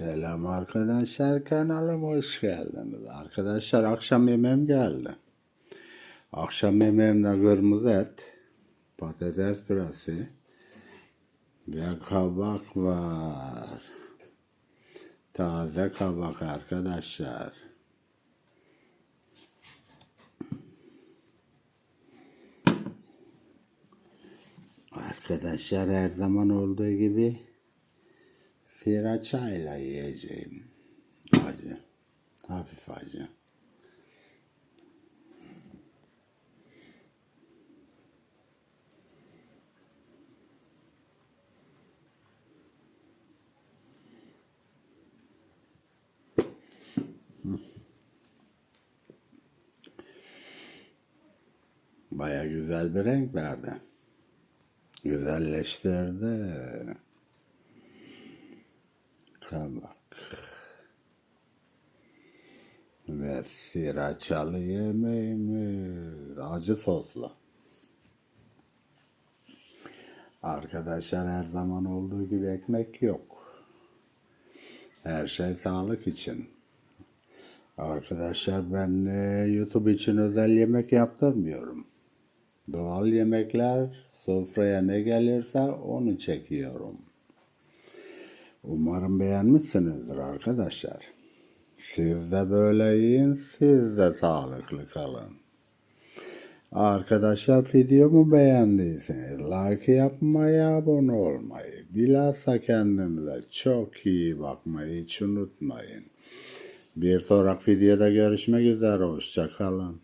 Selam arkadaşlar kanalıma hoş geldiniz. Arkadaşlar akşam yemeğim geldi. Akşam yemeğimde kırmızı et, patates püresi ve kabak var. Taze kabak arkadaşlar. Arkadaşlar her zaman olduğu gibi sriraçayla yiyeceğim. Acı. Hafif acı. Baya güzel bir renk verdi. Güzelleştirdi. Kabak. Ve sriraçalı yemeğimiz acı soslu. Arkadaşlar her zaman olduğu gibi ekmek yok. Her şey sağlık için. Arkadaşlar ben e, YouTube için özel yemek yaptırmıyorum. Doğal yemekler sofraya ne gelirse onu çekiyorum. Umarım beğenmişsinizdir arkadaşlar. Siz de böyle yiyin, siz de sağlıklı kalın. Arkadaşlar videomu beğendiyseniz like yapmayı, abone olmayı, bilhassa kendinize çok iyi bakmayı hiç unutmayın. Bir sonraki videoda görüşmek üzere, hoşçakalın.